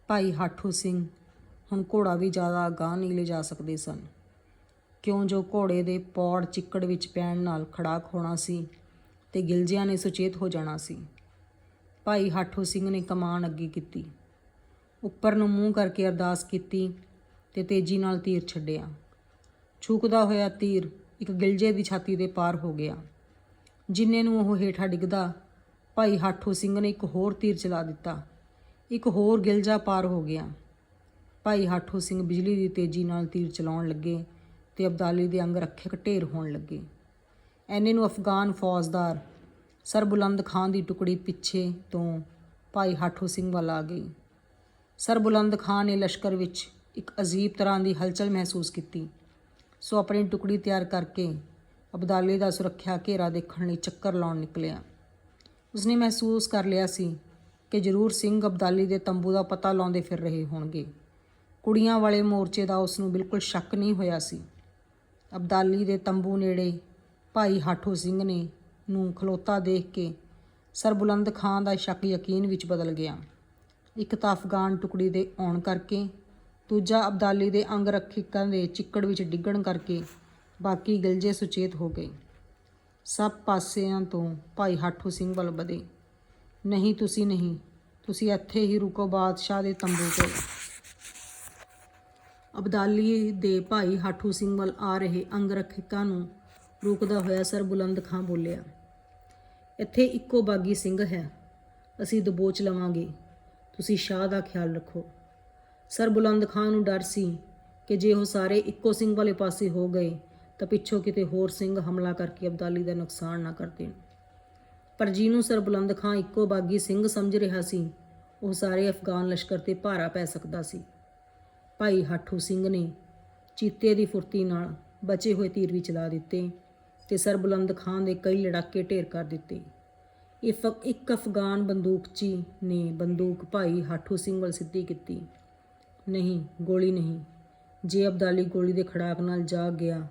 ਭਾਈ ਹਾਠੂ ਸਿੰਘ ਹੁਣ ਘੋੜਾ ਵੀ ਜ਼ਿਆਦਾ ਅਗਾਂਹ ਨਹੀਂ ਲੈ ਜਾ ਸਕਦੇ ਸਨ। ਕਿਉਂ ਜੋ ਘੋੜੇ ਦੇ ਪੌੜ ਚਿੱਕੜ ਵਿੱਚ ਪੈਣ ਨਾਲ ਖੜਾਕ ਹੋਣਾ ਸੀ ਤੇ ਗਿਲਜਿਆਂ ਨੇ ਸੁਚੇਤ ਹੋ ਜਾਣਾ ਸੀ। ਭਾਈ ਹਾਠੂ ਸਿੰਘ ਨੇ ਕਮਾਨ ਅੱਗੇ ਕੀਤੀ। ਉੱਪਰ ਨੂੰ ਮੂੰਹ ਕਰਕੇ ਅਰਦਾਸ ਕੀਤੀ ਤੇ ਤੇਜ਼ੀ ਨਾਲ ਤੀਰ ਛੱਡਿਆ। ਛੂਕਦਾ ਹੋਇਆ ਤੀਰ ਇੱਕ ਗਿਲਜੇ ਦੀ ਛਾਤੀ ਦੇ ਪਾਰ ਹੋ ਗਿਆ। ਜਿੰਨੇ ਨੂੰ ਉਹ ਹੇਠਾਂ ਡਿੱਗਦਾ, ਭਾਈ ਹਾਠੂ ਸਿੰਘ ਨੇ ਇੱਕ ਹੋਰ ਤੀਰ ਚਲਾ ਦਿੱਤਾ। ਇੱਕ ਹੋਰ ਗਿਲਜਾ ਪਾਰ ਹੋ ਗਿਆ। ਭਾਈ ਹਾਠੂ ਸਿੰਘ ਬਿਜਲੀ ਦੀ ਤੇਜ਼ੀ ਨਾਲ ਤੀਰ ਚਲਾਉਣ ਲੱਗੇ ਤੇ ਅਬਦਾਲੀ ਦੇ ਅੰਗ ਰੱਖਿਅਕ ਢੇਰ ਹੋਣ ਲੱਗੇ। ਐਨੇ ਨੂੰ ਅਫਗਾਨ ਫੌਜਦਾਰ ਸਰਬੁਲੰਦ ਖਾਨ ਦੀ ਟੁਕੜੀ ਪਿੱਛੇ ਤੋਂ ਭਾਈ ਹਾਠੂ ਸਿੰਘ ਵੱਲ ਆ ਗਈ। ਸਰਬੁਲੰਦ ਖਾਨ ਨੇ ਲਸ਼ਕਰ ਵਿੱਚ ਇੱਕ ਅਜੀਬ ਤਰ੍ਹਾਂ ਦੀ ਹਲਚਲ ਮਹਿਸੂਸ ਕੀਤੀ। ਸੋ ਆਪਣੀ ਟੁਕੜੀ ਤਿਆਰ ਕਰਕੇ ਅਬਦਾਲੀ ਦਾ ਸੁਰੱਖਿਆ ਘੇਰਾ ਦੇਖਣ ਲਈ ਚੱਕਰ ਲਾਉਣ ਨਿਕਲਿਆ। ਉਸਨੇ ਮਹਿਸੂਸ ਕਰ ਲਿਆ ਸੀ ਕਿ ਜ਼ਰੂਰ ਸਿੰਘ ਅਬਦਾਲੀ ਦੇ ਤੰਬੂ ਦਾ ਪਤਾ ਲਾਉਂਦੇ ਫਿਰ ਰਹੇ ਹੋਣਗੇ। ਕੁੜੀਆਂ ਵਾਲੇ ਮੋਰਚੇ ਦਾ ਉਸ ਨੂੰ ਬਿਲਕੁਲ ਸ਼ੱਕ ਨਹੀਂ ਹੋਇਆ ਸੀ। ਅਬਦਾਲੀ ਦੇ ਤੰਬੂ ਨੇੜੇ ਭਾਈ ਹਾਠੂ ਸਿੰਘ ਨੇ ਨੂੰ ਖਲੋਤਾ ਦੇਖ ਕੇ ਸਰਬੁਲੰਦ ਖਾਨ ਦਾ ਸ਼ੱਕ ਯਕੀਨ ਵਿੱਚ ਬਦਲ ਗਿਆ। ਇੱਕ ਤਾਂ ਅਫਗਾਨ ਟੁਕੜੀ ਦੇ ਆਉਣ ਕਰਕੇ, ਦੂਜਾ ਅਬਦਾਲੀ ਦੇ ਅੰਗ ਰੱਖਿਕਾਂ ਦੇ ਚਿੱਕੜ ਵਿੱਚ ਡਿੱਗਣ ਕਰਕੇ ਬਾਕੀ ਗਿਲਜੇ ਸੁਚੇਤ ਹੋ ਗਏ। ਸਭ ਪਾਸਿਆਂ ਤੋਂ ਭਾਈ ਹਾਠੂ ਸਿੰਘ ਵੱਲ ਵਧੇ। ਨਹੀਂ, ਤੁਸੀਂ ਨਹੀਂ। ਤੁਸੀਂ ਇੱਥੇ ਹੀ ਰੁਕੋ ਬਾਦਸ਼ਾਹ ਦੇ ਤੰਬੂ ਕੋਲ। ਅਬਦਾਲੀ ਦੇ ਭਾਈ ਹਾਠੂ ਸਿੰਘ ਵੱਲ ਆ ਰਹੇ ਅੰਗਰਖਿਕਾਂ ਨੂੰ ਰੋਕਦਾ ਹੋਇਆ ਸਰ ਬੁਲੰਦ ਖਾਂ ਬੋਲਿਆ, ਇੱਥੇ ਇੱਕੋ ਬਾਗੀ ਸਿੰਘ ਹੈ, ਅਸੀਂ ਦਬੋਚ ਲਵਾਂਗੇ। ਤੁਸੀਂ ਸ਼ਾਹ ਦਾ ਖਿਆਲ ਰੱਖੋ। ਸਰ ਬੁਲੰਦ ਖਾਨ ਨੂੰ ਡਰ ਸੀ ਕਿ ਜੇ ਉਹ ਸਾਰੇ ਇੱਕੋ ਸਿੰਘ ਵਾਲੇ ਪਾਸੇ ਹੋ ਗਏ, ਤਾਂ ਪਿੱਛੋਂ ਕਿਤੇ ਹੋਰ ਸਿੰਘ ਹਮਲਾ ਕਰਕੇ ਅਬਦਾਲੀ ਦਾ ਨੁਕਸਾਨ ਨਾ ਕਰ ਦੇਣ। ਪਰ ਜਿਹਨੂੰ ਸਰ ਬੁਲੰਦ ਖਾਂ ਇੱਕੋ ਬਾਗੀ ਸਿੰਘ ਸਮਝ ਰਿਹਾ ਸੀ, ਉਹ ਸਾਰੇ ਅਫਗਾਨ ਲਸ਼ਕਰ ਤੇ ਭਾਰਾ ਪੈ ਸਕਦਾ ਸੀ। ਭਾਈ ਹਾਠੂ ਸਿੰਘ ਨੇ ਚੀਤੇ ਦੀ ਫੁਰਤੀ ਨਾਲ ਬਚੇ ਹੋਏ ਤੀਰ ਵੀ ਚਲਾ ਦਿੱਤੇ ਤੇ ਸਰ ਬੁਲੰਦ ਖਾਨ ਦੇ ਕਈ ਲੜਾਕੇ ਢੇਰ ਕਰ ਦਿੱਤੇ। ਇਫ ਇੱਕ ਅਫਗਾਨ ਬੰਦੂਕਚੀ ਨੇ ਬੰਦੂਕ ਭਾਈ ਹਾਠੂ ਸਿੰਘ ਵੱਲ ਸਿੱਧੀ ਕੀਤੀ। ਨਹੀਂ, ਗੋਲੀ ਨਹੀਂ। ਜੇ ਅਬਦਾਲੀ ਗੋਲੀ ਦੇ ਖੜਾਕ ਨਾਲ ਜਾਗ ਗਿਆ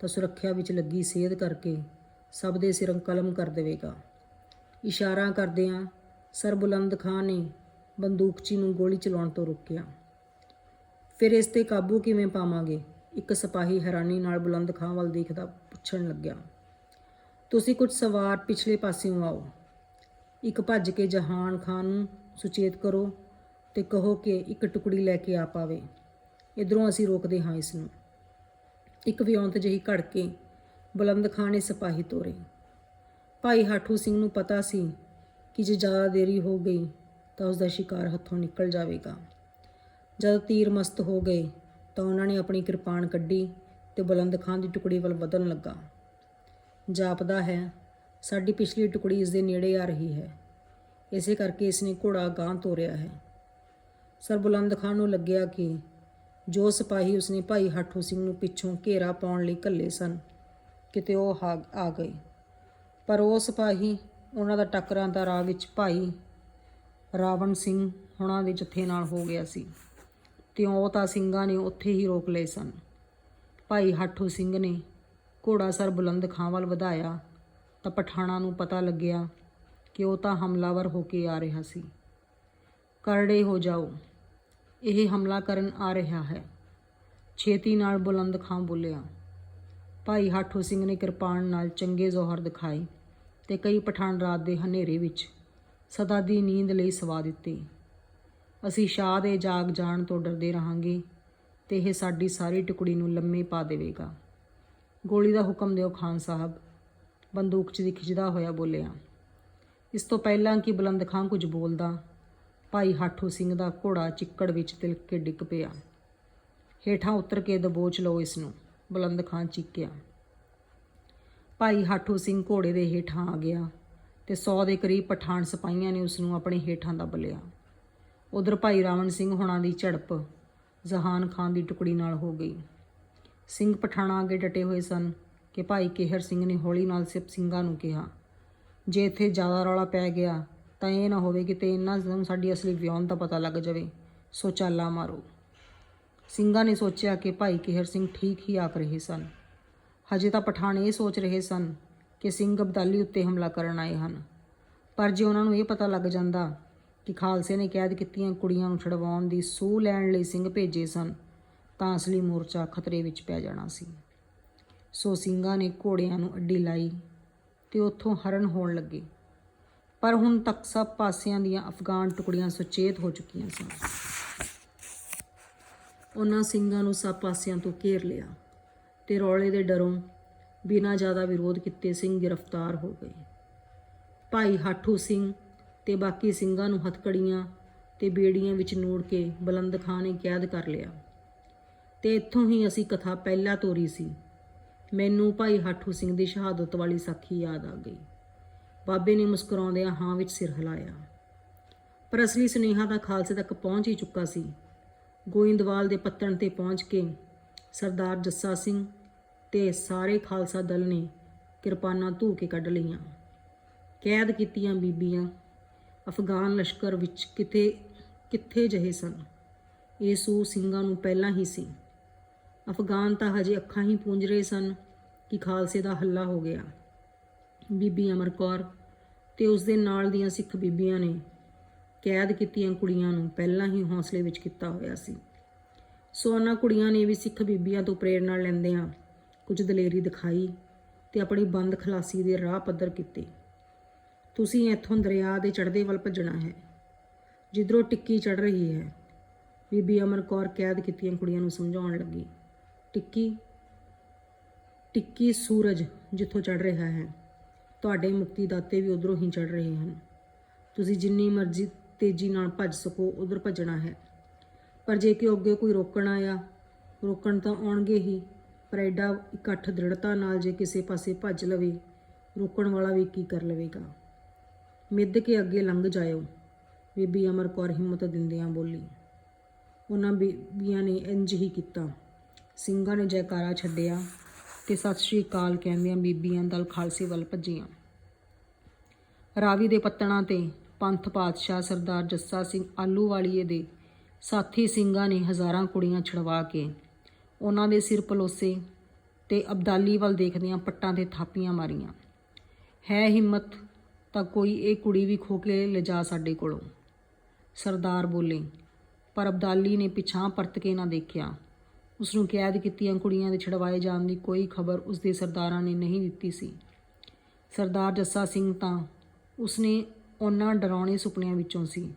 ਤਾਂ ਸੁਰੱਖਿਆ ਵਿੱਚ ਲੱਗੀ ਸੇਧ ਕਰਕੇ ਸਭ ਦੇ ਸਿਰ ਕਲਮ ਕਰ ਦੇਵੇਗਾ। ਇਸ਼ਾਰਾ ਕਰਦਿਆਂ ਸਰ ਬੁਲੰਦ ਖਾਨ ਨੇ ਬੰਦੂਕਚੀ ਨੂੰ ਗੋਲੀ ਚਲਾਉਣ ਤੋਂ ਰੋਕਿਆ। ਫਿਰ ਇਸ ਤੇ ਕਾਬੂ ਕਿਵੇਂ ਪਾਵਾਂਗੇ? ਇੱਕ ਸਿਪਾਹੀ ਹੈਰਾਨੀ ਨਾਲ ਬੁਲੰਦ ਖਾਂ ਵੱਲ ਦੇਖਦਾ ਪੁੱਛਣ ਲੱਗਿਆ। ਤੁਸੀਂ ਕੁਝ ਸਵਾਰ ਪਿਛਲੇ ਪਾਸਿਓਂ ਆਓ। ਇੱਕ ਭੱਜ ਕੇ ਜਹਾਨ ਖਾਨ ਨੂੰ ਸੁਚੇਤ ਕਰੋ ਤੇ ਕਹੋ ਕਿ ਇੱਕ ਟੁਕੜੀ ਲੈ ਕੇ ਆ ਪਾਵੇ। ਇਧਰੋਂ ਅਸੀਂ ਰੋਕਦੇ ਹਾਂ ਇਸ ਨੂੰ। ਇੱਕ ਵਿਉਂਤ ਜਿਹੀ ਘੜ ਕੇ ਬੁਲੰਦ ਖਾਨ ਨੇ ਸਿਪਾਹੀ ਤੋਰੇ। ਭਾਈ ਹਾਠੂ ਸਿੰਘ ਨੂੰ ਪਤਾ ਸੀ ਕਿ ਜੇ ਜ਼ਿਆਦਾ ਦੇਰੀ ਹੋ ਗਈ ਤਾਂ ਉਸ ਦਾ ਸ਼ਿਕਾਰ ਹੱਥੋਂ ਨਿਕਲ ਜਾਵੇਗਾ। ਜਦ ਤੀਰ ਮਸਤ ਹੋ ਗਏ ਤਾਂ ਉਹਨਾਂ ਨੇ ਆਪਣੀ ਕਿਰਪਾਨ ਕੱਢੀ ਤੇ ਬੁਲੰਦ ਖਾਨ ਦੀ ਟੁਕੜੀ ਵੱਲ ਵਧਣ ਲੱਗਾ। ਜਾਪਦਾ ਹੈ, ਸਾਡੀ ਪਿਛਲੀ ਟੁਕੜੀ ਇਸ ਦੇ ਨੇੜੇ ਆ ਰਹੀ ਹੈ। ਇਸੇ ਕਰਕੇ ਇਸ ਨੇ ਘੋੜਾ ਗਾਂ ਤੋਰਿਆ ਹੈ। ਸਰ ਬੁਲੰਦ ਖਾਨ ਨੂੰ ਲੱਗਿਆ ਕਿ ਜੋ ਸਿਪਾਹੀ ਉਸਨੇ ਭਾਈ ਹਾਠੂ ਸਿੰਘ ਨੂੰ ਪਿੱਛੋਂ ਘੇਰਾ ਪਾਉਣ ਲਈ ਘੱਲੇ ਸਨ, ਕਿਤੇ ਉਹ ਆ ਆ ਗਏ। ਪਰ ਉਹ ਸਿਪਾਹੀ ਉਹਨਾਂ ਦਾ ਟੱਕਰਾਂ ਦਾ ਰਾਹ ਵਿੱਚ ਭਾਈ ਰਾਵਣ ਸਿੰਘ ਹੁਣਾਂ ਦੇ ਜੱਥੇ ਨਾਲ ਹੋ ਗਿਆ ਸੀ। ਤੇ ਉਹ ਤਾਂ ਸਿੰਘਾਂ ਨੇ ਉੱਥੇ ਹੀ ਰੋਕ ਲਏ ਸਨ। ਭਾਈ ਹਾਠੂ ਸਿੰਘ ਨੇ ਘੋੜਾ ਸਰ ਬੁਲੰਦ ਖਾਂ ਵੱਲ ਵਧਾਇਆ ਤਾਂ ਪਠਾਣਾ ਨੂੰ ਪਤਾ ਲੱਗਿਆ ਕਿ ਉਹ ਤਾਂ ਹਮਲਾਵਰ ਹੋ ਕੇ ਆ ਰਿਹਾ ਸੀ। ਕਰੜੇ ਹੋ ਜਾਓ, ਇਹ ਹਮਲਾ ਕਰਨ ਆ ਰਿਹਾ ਹੈ। ਛੇਤੀ ਨਾਲ ਬੁਲੰਦ ਖਾਂ ਬੋਲਿਆ, ਭਾਈ ਹਾਠੂ ਸਿੰਘ ਨੇ ਕਿਰਪਾਨ ਨਾਲ ਚੰਗੇ ਜ਼ੋਹਰ ਦਿਖਾਏ ਤੇ ਕਈ ਪਠਾਨ ਰਾਤ ਦੇ ਹਨੇਰੇ ਵਿੱਚ ਸਦਾ ਦੀ ਨੀਂਦ ਲਈ ਸਵਾ ਦਿੱਤੇ। ਅਸੀਂ ਸ਼ਾਹ ਦੇ ਜਾਗ ਜਾਣ ਤੋਂ ਡਰਦੇ ਰਹਾਂਗੇ ਤੇ ਇਹ ਸਾਡੀ ਸਾਰੀ ਟੁਕੜੀ ਨੂੰ ਲੰਮੇ ਪਾ ਦੇਵੇਗਾ। ਗੋਲੀ ਦਾ ਹੁਕਮ ਦਿਓ ਖਾਨ ਸਾਹਿਬ। ਬੰਦੂਕ 'ਚ ਦੀ ਖਿੱਚਦਾ ਹੋਇਆ ਬੋਲਿਆ, ਇਸ ਤੋਂ ਪਹਿਲਾਂ ਕਿ ਬੁਲੰਦ ਖਾਂ ਕੁਝ ਬੋਲਦਾ, ਭਾਈ ਹਾਠੂ ਸਿੰਘ ਦਾ ਘੋੜਾ ਚਿੱਕੜ ਵਿੱਚ ਤਿਲਕ ਕੇ ਡਿੱਗ ਪਿਆ। ਹੇਠਾਂ ਉਤਰ ਕੇ ਦਬੋਚ ਲਓ ਇਸ ਨੂੰ, ਬੁਲੰਦ ਖਾਂ ਚੀਕਿਆ। ਭਾਈ ਹਾਠੂ ਸਿੰਘ ਘੋੜੇ ਦੇ ਹੇਠਾਂ ਆ ਗਿਆ ਤੇ 100 ਦੇ ਕਰੀਬ ਪਠਾਨ ਸਿਪਾਹੀਆਂ ਨੇ ਉਸ ਨੂੰ ਆਪਣੇ ਹੇਠਾਂ ਦੱਬ ਲਿਆ। ਉਧਰ ਭਾਈ ਰਾਵਣ ਸਿੰਘ ਹੋਣਾ ਦੀ ਝੜਪ ਜ਼ਹਾਨ ਖਾਨ ਦੀ ਟੁਕੜੀ ਨਾਲ ਹੋ ਗਈ। ਸਿੰਘ ਪਠਾਣਾ ਅੱਗੇ ਡਟੇ ਹੋਏ ਸਨ ਕਿ ਭਾਈ ਕੇਹਰ ਸਿੰਘ ਨੇ ਹੌਲੀ ਨਾਲ ਸਿਪ ਸਿੰਘਾਂ ਨੂੰ ਕਿਹਾ, ਜੇ ਇੱਥੇ ਜ਼ਿਆਦਾ ਰੌਲਾ ਪੈ ਗਿਆ, ਤਾਂ ਇਹ ਨਾ ਹੋਵੇ ਕਿ ਤੇ ਇਹਨਾਂ ਨੂੰ ਸਾਡੀ ਅਸਲੀ ਵਿਉਂਤ ਦਾ ਪਤਾ ਲੱਗ ਜਾਵੇ। ਸੋ ਚਾਲਾ ਮਾਰੋ। ਸਿੰਘਾਂ ਨੇ ਸੋਚਿਆ ਕਿ ਭਾਈ ਕੇਹਰ ਸਿੰਘ ਠੀਕ ਹੀ ਆਖ ਰਹੇ ਸਨ। ਹਜੇ ਤਾਂ ਪਠਾਣ ਇਹ ਸੋਚ ਰਹੇ ਸਨ ਕਿ ਸਿੰਘ ਅਬਦਾਲੀ ਉੱਤੇ ਹਮਲਾ ਕਰਨ ਆਏ ਹਨ। ਪਰ ਜੇ ਉਹਨਾਂ ਨੂੰ ਇਹ ਪਤਾ ਲੱਗ ਜਾਂਦਾ ਕਿ ਖਾਲਸੇ ਨੇ ਕੈਦ ਕੀਤੀਆਂ ਕੁੜੀਆਂ ਨੂੰ ਛਡਵਾਉਣ ਦੀ ਸੂਹ ਲੈਣ ਲਈ ਸਿੰਘ ਭੇਜੇ ਸਨ, ਤਾਂ ਅਸਲੀ ਮੋਰਚਾ ਖਤਰੇ ਵਿੱਚ ਪੈ ਜਾਣਾ ਸੀ। ਸੋ ਸਿੰਘਾਂ ਨੇ ਘੋੜਿਆਂ ਨੂੰ ਅੱਡੀ ਲਾਈ ਤੇ ਉੱਥੋਂ ਹਰਨ ਹੋਣ ਲੱਗੇ। ਪਰ ਹੁਣ ਤੱਕ ਸਭ ਪਾਸਿਆਂ ਦੀਆਂ ਅਫਗਾਨ ਟੁਕੜੀਆਂ ਸੁਚੇਤ ਹੋ ਚੁੱਕੀਆਂ ਸਨ। ਉਹਨਾਂ ਸਿੰਘਾਂ ਨੂੰ ਸਭ ਪਾਸਿਆਂ ਤੋਂ ਘੇਰ ਲਿਆ ਤੇ ਰੌਲੇ ਦੇ ਡਰੋਂ ਬਿਨਾਂ ਜ਼ਿਆਦਾ ਵਿਰੋਧ ਕੀਤੇ ਸਿੰਘ ਗ੍ਰਿਫਤਾਰ ਹੋ ਗਏ। ਭਾਈ ਹਾਠੂ ਸਿੰਘ ਤੇ ਬਾਕੀ ਸਿੰਘਾਂ ਨੂੰ ਹੱਥਕੜੀਆਂ ਤੇ ਬੇੜੀਆਂ ਵਿੱਚ ਨੂੜ ਕੇ ਬਲੰਦ ਖਾਂ ਨੇ ਕੈਦ ਕਰ ਲਿਆ। ਤੇ ਇੱਥੋਂ ਹੀ ਅਸੀਂ ਕਥਾ ਪਹਿਲਾਂ ਤੋਰੀ ਸੀ। ਮੈਨੂੰ ਭਾਈ ਹਾਠੂ ਸਿੰਘ ਦੀ ਸ਼ਹਾਦਤ ਵਾਲੀ ਸਾਖੀ ਯਾਦ ਆ ਗਈ। ਬਾਬੇ ਨੇ ਮੁਸਕਰਾਉਂਦਿਆਂ ਹਾਂ ਵਿੱਚ ਸਿਰ ਹਿਲਾਇਆ। ਪਰ ਅਸਲੀ ਸੁਨੇਹਾ ਤਾਂ ਖਾਲਸੇ ਤੱਕ ਪਹੁੰਚ ਹੀ ਚੁੱਕਾ ਸੀ। ਗੋਇੰਦਵਾਲ ਦੇ ਪੱਤਣ ਤੇ ਪਹੁੰਚ ਕੇ ਸਰਦਾਰ ਜੱਸਾ ਸਿੰਘ ਤੇ ਸਾਰੇ ਖਾਲਸਾ ਦਲ ਨੇ ਕਿਰਪਾਨਾਂ ਧੂ ਕੇ ਕੱਢ ਲਈਆਂ। ਕੈਦ ਕੀਤੀਆਂ ਬੀਬੀਆਂ ਅਫਗਾਨ ਲਸ਼ਕਰ ਵਿੱਚ ਕਿਤੇ, ਕਿੱਥੇ ਜਹੇ ਸਨ। ਇਹ ਸੂ ਸਿੰਘਾਂ ਨੂੰ ਪਹਿਲਾਂ ਹੀ ਸੀ। ਅਫਗਾਨ ਤਾਂ ਹਜੇ ਅੱਖਾਂ ਹੀ ਪੂੰਝ ਰਹੇ ਸਨ ਕਿ ਖਾਲਸੇ ਦਾ ਹੱਲਾ ਹੋ ਗਿਆ। ਬੀਬੀ ਅਮਰ ਕੌਰ ਤੇ ਉਸ ਦੇ ਨਾਲ ਦੀਆਂ ਸਿੱਖ ਬੀਬੀਆਂ ਨੇ ਕੈਦ ਕੀਤੀਆਂ ਕੁੜੀਆਂ ਨੂੰ ਪਹਿਲਾਂ ਹੀ ਹੌਸਲੇ ਵਿੱਚ ਕੀਤਾ ਹੋਇਆ ਸੀ। ਸੋ ਉਹਨਾਂ ਕੁੜੀਆਂ ਨੇ ਵੀ ਸਿੱਖ ਬੀਬੀਆਂ ਤੋਂ ਪ੍ਰੇਰਣਾ ਲੈਂਦਿਆਂ ਕੁਝ ਦਲੇਰੀ ਦਿਖਾਈ ਤੇ ਆਪਣੀ ਬੰਦ ਖਲਾਸੀ ਦੇ ਰਾਹ ਪੱਧਰ ਕੀਤੇ। ਤੁਸੀਂ ਇੱਥੋਂ ਦਰਿਆ ਦੇ ਚੜ੍ਹਦੇ ਵੱਲ ਭੱਜਣਾ ਹੈ। ਜਿੱਧਰੋਂ ਟਿੱਕੀ ਚੜ ਰਹੀ ਹੈ, ਬੀਬੀ ਅਮਰ ਕੌਰ ਕੈਦ ਕੀਤੀਆਂ ਕੁੜੀਆਂ ਨੂੰ ਸਮਝਾਉਣ ਲੱਗੀ। ਟਿੱਕੀ ਟਿੱਕੀ ਸੂਰਜ ਜਿੱਥੋਂ ਚੜ ਰਿਹਾ ਹੈ, ਤੁਹਾਡੇ ਮੁਕਤੀ ਦਾਤੇ ਵੀ ਉਧਰੋਂ ਹੀ ਚੜ ਰਹੇ ਹਨ। ਤੁਸੀਂ ਜਿੰਨੀ ਮਰਜ਼ੀ ਤੇਜ਼ੀ ਨਾਲ ਭੱਜ ਸਕੋ, ਉਧਰ ਭੱਜਣਾ ਹੈ। ਪਰ ਜੇ ਕਿ ਅੱਗੇ ਕੋਈ ਰੋਕਣ ਆਇਆ, ਰੋਕਣ ਤਾਂ ਆਉਣਗੇ ਹੀ, ਪਰ ਐਡਾ ਇਕੱਠ ਦ੍ਰਿੜਤਾ ਨਾਲ ਜੇ ਕਿਸੇ ਪਾਸੇ ਭੱਜ ਲਵੇ, ਰੋਕਣ ਵਾਲਾ ਵੀ ਕੀ ਕਰ ਲਵੇਗਾ? ਮਿੱਧ ਕੇ ਅੱਗੇ ਲੰਘ ਜਾਇਓ। ਬੀਬੀ ਅਮਰ ਕੌਰ ਹਿੰਮਤ ਦਿੰਦਿਆਂ ਬੋਲੀ, ਉਹਨਾਂ ਬੀਬੀਆਂ ਨੇ ਇੰਜ ਹੀ ਕੀਤਾ। ਸਿੰਘਾਂ ਨੇ ਜੈਕਾਰਾ ਛੱਡਿਆ ਤੇ ਸਤਿ ਸ਼੍ਰੀ ਅਕਾਲ ਕਹਿੰਦਿਆਂ ਬੀਬੀਆਂ ਦਲ ਖਾਲਸੇ ਵੱਲ ਭੱਜੀਆਂ। ਰਾਵੀ ਦੇ ਪੱਤਣਾ ਤੇ ਪੰਥ ਪਾਤਸ਼ਾਹ ਸਰਦਾਰ ਜੱਸਾ ਸਿੰਘ ਆਲੂਵਾਲੀਏ ਦੇ ਸਾਥੀ ਸਿੰਘਾਂ ਨੇ ਹਜ਼ਾਰਾਂ ਕੁੜੀਆਂ ਛੜਵਾ ਕੇ ਉਹਨਾਂ ਦੇ ਸਿਰ ਪਲੋਸੇ ਤੇ ਅਬਦਾਲੀ ਵੱਲ ਦੇਖਦਿਆਂ ਪੱਟਾਂ ਤੇ ਥਾਪੀਆਂ ਮਾਰੀਆਂ। ਹੈ ਹਿੰਮਤ ਤਾਂ ਕੋਈ ਇਹ ਕੁੜੀ ਵੀ ਖੋ ਕੇ ਲਿਜਾ ਸਾਡੇ ਕੋਲੋਂ। ਸਰਦਾਰ ਬੋਲੇ, ਪਰ ਅਬਦਾਲੀ ਨੇ ਪਿਛਾਂ ਪਰਤ ਕੇ ਨਾ ਦੇਖਿਆ। ਉਸ ਨੂੰ ਕੈਦ ਕੀਤੀਆਂ ਕੁੜੀਆਂ ਦੇ ਛਡਵਾਏ ਜਾਣ ਦੀ ਕੋਈ ਖਬਰ ਉਸ ਦੇ ਸਰਦਾਰਾਂ ਨੇ ਨਹੀਂ ਦਿੱਤੀ ਸੀ। ਸਰਦਾਰ ਜੱਸਾ ਸਿੰਘ ਤਾਂ ਉਸਨੇ ਉਹਨਾਂ ਡਰਾਉਣੇ ਸੁਪਨਿਆਂ ਵਿੱਚੋਂ ਸੀ,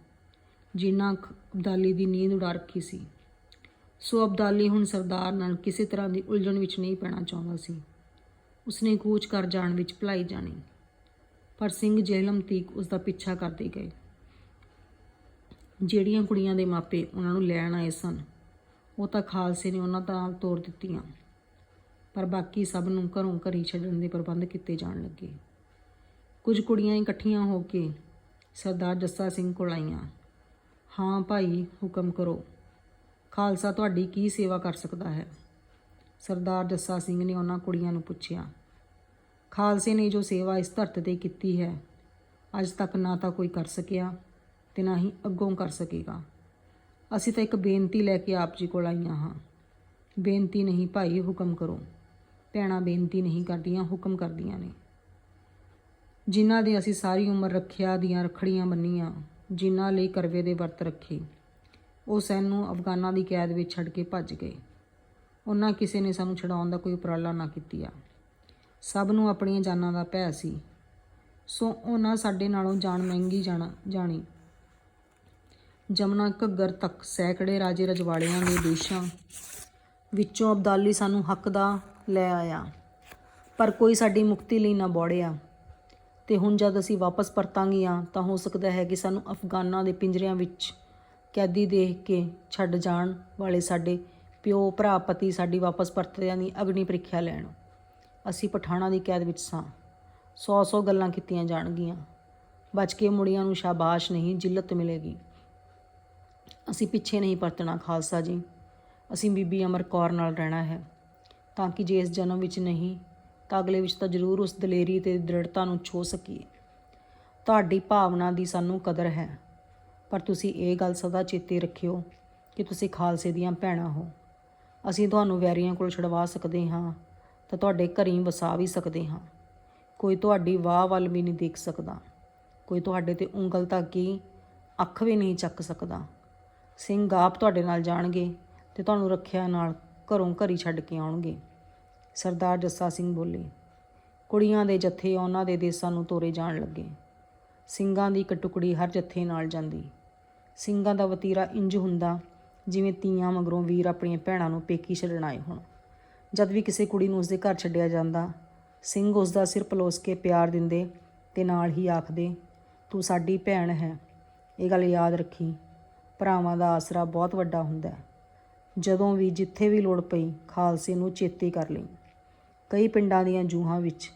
ਜਿਨ੍ਹਾਂ ਅਬਦਾਲੀ ਦੀ ਨੀਂਦ ਉਡਾ ਰੱਖੀ ਸੀ। ਸੋ ਅਬਦਾਲੀ ਹੁਣ ਸਰਦਾਰ ਨਾਲ ਕਿਸੇ ਤਰ੍ਹਾਂ ਦੀ ਉਲਝਣ ਵਿੱਚ ਨਹੀਂ ਪੈਣਾ ਚਾਹੁੰਦਾ ਸੀ। ਉਸਨੇ ਕੂਚ ਕਰ ਜਾਣ ਵਿੱਚ ਭਲਾਈ ਜਾਣੀ। ਪਰ ਸਿੰਘ ਜੇਹਲਮ ਤੀਕ ਉਸ ਦਾ ਪਿੱਛਾ ਕਰਦੇ ਗਏ। ਜਿਹੜੀਆਂ ਕੁੜੀਆਂ ਦੇ ਮਾਪੇ ਉਹਨਾਂ ਨੂੰ ਲੈਣ ਆਏ ਸਨ, ਉਹ ਤਾਂ ਖਾਲਸੇ ਨੇ ਉਹਨਾਂ ਨਾਲ ਤੋਰ ਦਿੱਤੀਆਂ, ਪਰ ਬਾਕੀ ਸਭ ਨੂੰ ਘਰੋਂ ਘਰੀ ਛੱਡਣ ਦੇ ਪ੍ਰਬੰਧ ਕੀਤੇ ਜਾਣ ਲੱਗੇ। ਕੁਝ ਕੁੜੀਆਂ ਇਕੱਠੀਆਂ ਹੋ ਕੇ ਸਰਦਾਰ ਜੱਸਾ ਸਿੰਘ ਕੋਲ ਆਈਆਂ। ਹਾਂ ਭਾਈ, ਹੁਕਮ ਕਰੋ। ਖਾਲਸਾ ਤੁਹਾਡੀ ਕੀ ਸੇਵਾ ਕਰ ਸਕਦਾ ਹੈ? ਸਰਦਾਰ ਜੱਸਾ ਸਿੰਘ ਨੇ ਉਹਨਾਂ ਕੁੜੀਆਂ ਨੂੰ ਪੁੱਛਿਆ। ਖਾਲਸੇ ਨੇ ਜੋ ਸੇਵਾ ਇਸ ਧਰਤ ਤੇ ਕੀਤੀ ਹੈ, ਅੱਜ ਤੱਕ ਨਾ ਤਾਂ ਕੋਈ ਕਰ ਸਕਿਆ ਤੇ ਨਾ ਹੀ ਅੱਗੋਂ ਕਰ ਸਕੇਗਾ। ਅਸੀਂ ਤਾਂ ਇੱਕ ਬੇਨਤੀ ਲੈ ਕੇ ਆਪ ਜੀ ਕੋਲ ਆਈਆਂ ਹਾਂ। ਬੇਨਤੀ ਨਹੀਂ, ਭਾਈ, ਹੁਕਮ ਕਰੋ। ਭੈਣਾਂ ਬੇਨਤੀ ਨਹੀਂ ਕਰਦੀਆਂ, ਹੁਕਮ ਕਰਦੀਆਂ ਨੇ। ਜਿਨ੍ਹਾਂ ਦੇ ਅਸੀਂ ਸਾਰੀ ਉਮਰ ਰੱਖਿਆ ਦੀਆਂ ਰਖੜੀਆਂ ਬੰਨੀਆਂ, ਜਿਨ੍ਹਾਂ ਲਈ ਕਰਵੇ ਦੇ ਵਰਤ ਰੱਖੇ, ਉਹ ਸਾਨੂੰ ਅਫਗਾਨਾਂ ਦੀ ਕੈਦ ਵਿੱਚ ਛੱਡ ਕੇ ਭੱਜ ਗਏ। ਉਹਨਾਂ ਕਿਸੇ ਨੇ ਸਾਨੂੰ ਛਡਾਉਣ ਦਾ ਕੋਈ ਉਪਰਾਲਾ ਨਾ ਕੀਤੀਆ। ਸਭ ਨੂੰ ਆਪਣੀਆਂ ਜਾਨਾਂ ਦਾ ਭੈ ਸੀ। ਸੋ ਉਹਨਾਂ ਸਾਡੇ ਨਾਲੋਂ ਜਾਨ ਮਹਿੰਗੀ ਜਾਣਾ, ਜਾਣੀ। ਜਮਨਾ ਘੱਗਰ ਤੱਕ ਸੈਂਕੜੇ ਰਾਜੇ ਰਜਵਾੜਿਆਂ ਦੇ ਦੇਸ਼ਾਂ ਵਿੱਚੋਂ ਅਬਦਾਲੀ ਸਾਨੂੰ ਹੱਕ ਦਾ ਲੈ ਆਇਆ। ਪਰ ਕੋਈ ਸਾਡੀ ਮੁਕਤੀ ਲਈ ਨਾ ਬੋੜਿਆ। ਤੇ ਹੁਣ ਜਦ ਅਸੀਂ ਵਾਪਸ ਪਰਤਾਂਗੀਆਂ ਤਾਂ ਹੋ ਸਕਦਾ ਹੈ ਕਿ ਸਾਨੂੰ ਅਫਗਾਨਾਂ ਦੇ ਪਿੰਜਰਿਆਂ ਵਿੱਚ ਕੈਦੀ ਦੇਖ ਕੇ ਛੱਡ ਜਾਣ ਵਾਲੇ ਸਾਡੇ ਪਿਓ ਭਰਾ ਪਤੀ ਸਾਡੀ ਵਾਪਸ ਪਰਤਿਆਂ ਦੀ ਅਗਨੀ ਪ੍ਰੀਖਿਆ ਲੈਣ। ਅਸੀਂ ਪਠਾਣਾ ਦੀ ਕੈਦ ਵਿੱਚ ਸਾਂ। ਸੌ ਸੌ ਗੱਲਾਂ ਕੀਤੀਆਂ ਜਾਣਗੀਆਂ। ਬਚ ਕੇ ਮੁੜੀਆਂ ਨੂੰ ਸ਼ਾਬਾਸ਼ ਨਹੀਂ, ਜਿੱਲਤ ਮਿਲੇਗੀ। ਅਸੀਂ ਪਿੱਛੇ ਨਹੀਂ ਪਰਤਣਾ, ਖਾਲਸਾ ਜੀ। ਅਸੀਂ ਬੀਬੀ ਅਮਰ ਕੌਰ ਨਾਲ ਰਹਿਣਾ ਹੈ। ਤਾਂ ਕਿ ਜੇ ਇਸ ਜਨਮ ਵਿੱਚ ਨਹੀਂ, ਤਾਂ ਅਗਲੇ ਵਿੱਚ ਤਾਂ ਜ਼ਰੂਰ ਉਸ ਦਲੇਰੀ ਤੇ ਦ੍ਰਿੜਤਾ ਨੂੰ ਛੋ ਸਕੀਏ। ਤੁਹਾਡੀ ਭਾਵਨਾ ਦੀ ਸਾਨੂੰ ਕਦਰ ਹੈ। ਪਰ ਤੁਸੀਂ ਇਹ ਗੱਲ ਸਦਾ ਚੇਤੇ ਰੱਖਿਓ ਕਿ ਤੁਸੀਂ ਖਾਲਸੇ ਦੀਆਂ ਭੈਣਾਂ ਹੋ। ਅਸੀਂ ਤੁਹਾਨੂੰ ਵੈਰੀਆਂ ਕੋਲ ਛਡਵਾ ਸਕਦੇ ਹਾਂ। ਤਾਂ ਤੁਹਾਡੇ ਘਰੀਂ ਵਸਾ ਵੀ ਸਕਦੇ ਹਾਂ। ਕੋਈ ਤੁਹਾਡੀ ਵਾਹ ਵੱਲ ਵੀ ਨਹੀਂ ਦੇਖ ਸਕਦਾ। ਕੋਈ ਤੁਹਾਡੇ ਤੇ ਉਂਗਲ ਤੱਕ ਹੀ ਅੱਖ ਵੀ ਨਹੀਂ ਚੱਕ ਸਕਦਾ। ਸਿੰਘ ਆਪ ਤੁਹਾਡੇ ਨਾਲ ਜਾਣਗੇ ਤੇ ਤੁਹਾਨੂੰ ਰੱਖਿਆ ਨਾਲ ਘਰੋਂ ਘਰੀ ਛੱਡ ਕੇ ਆਉਣਗੇ। ਸਰਦਾਰ ਜੱਸਾ ਸਿੰਘ ਬੋਲੇ, ਕੁੜੀਆਂ ਦੇ ਜੱਥੇ ਉਹਨਾਂ ਦੇ ਦੇਸਾਂ ਨੂੰ ਤੋਰੇ ਜਾਣ ਲੱਗੇ। ਸਿੰਘਾਂ ਦੀ ਇੱਕ ਟੁਕੜੀ ਹਰ ਜੱਥੇ ਨਾਲ ਜਾਂਦੀ। ਸਿੰਘਾਂ ਦਾ ਵਤੀਰਾ ਇੰਜ ਹੁੰਦਾ ਜਿਵੇਂ ਤੀਆਂ ਮਗਰੋਂ ਵੀਰ ਆਪਣੀਆਂ ਭੈਣਾਂ ਨੂੰ ਪੇਕੀ ਛੱਡਣ ਆਏ ਹੋਣ। ਜਦ ਵੀ ਕਿਸੇ ਕੁੜੀ ਨੂੰ ਉਸਦੇ ਘਰ ਛੱਡਿਆ ਜਾਂਦਾ, ਸਿੰਘ ਉਸਦਾ ਸਿਰ ਪਲੋਸ ਕੇ ਪਿਆਰ ਦਿੰਦੇ ਤੇ ਨਾਲ ਹੀ ਆਖਦੇ, ਤੂੰ ਸਾਡੀ ਭੈਣ ਹੈ, ਇਹ ਗੱਲ ਯਾਦ ਰੱਖੀ। ਭਰਾਵਾਂ ਦਾ ਆਸਰਾ ਬਹੁਤ ਵੱਡਾ ਹੁੰਦਾ ਹੈ। ਜਦੋਂ ਵੀ ਜਿੱਥੇ ਵੀ ਲੋੜ ਪਈ, ਖਾਲਸੇ ਨੂੰ ਚੇਤੇ ਕਰ ਲਈ। ਕਈ ਪਿੰਡਾਂ ਦੀਆਂ ਜੂਹਾਂ ਵਿੱਚ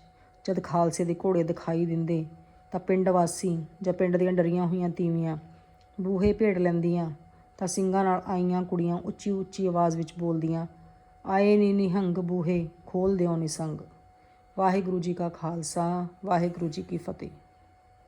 ਜਦ ਖਾਲਸੇ ਦੇ ਘੋੜੇ ਦਿਖਾਈ ਦਿੰਦੇ, ਤਾਂ ਪਿੰਡ ਵਾਸੀ ਜਾਂ ਪਿੰਡ ਦੀਆਂ ਡਰੀਆਂ ਹੋਈਆਂ ਤੀਵੀਆਂ ਬੂਹੇ ਭੇੜ ਲੈਂਦੀਆਂ, ਤਾਂ ਸਿੰਘਾਂ ਨਾਲ ਆਈਆਂ ਕੁੜੀਆਂ ਉੱਚੀ ਉੱਚੀ ਆਵਾਜ਼ ਵਿੱਚ ਬੋਲਦੀਆਂ ਆਏ ਨੀ ਨਿਹੰਗ ਬੂਹੇ, ਖੋਲ ਦਿਓ ਨਿਸੰਗ ਵਾਹਿਗੁਰੂ ਜੀ ਕਾ ਖਾਲਸਾ, ਵਾਹਿਗੁਰੂ ਜੀ ਕੀ ਫਤਿਹ।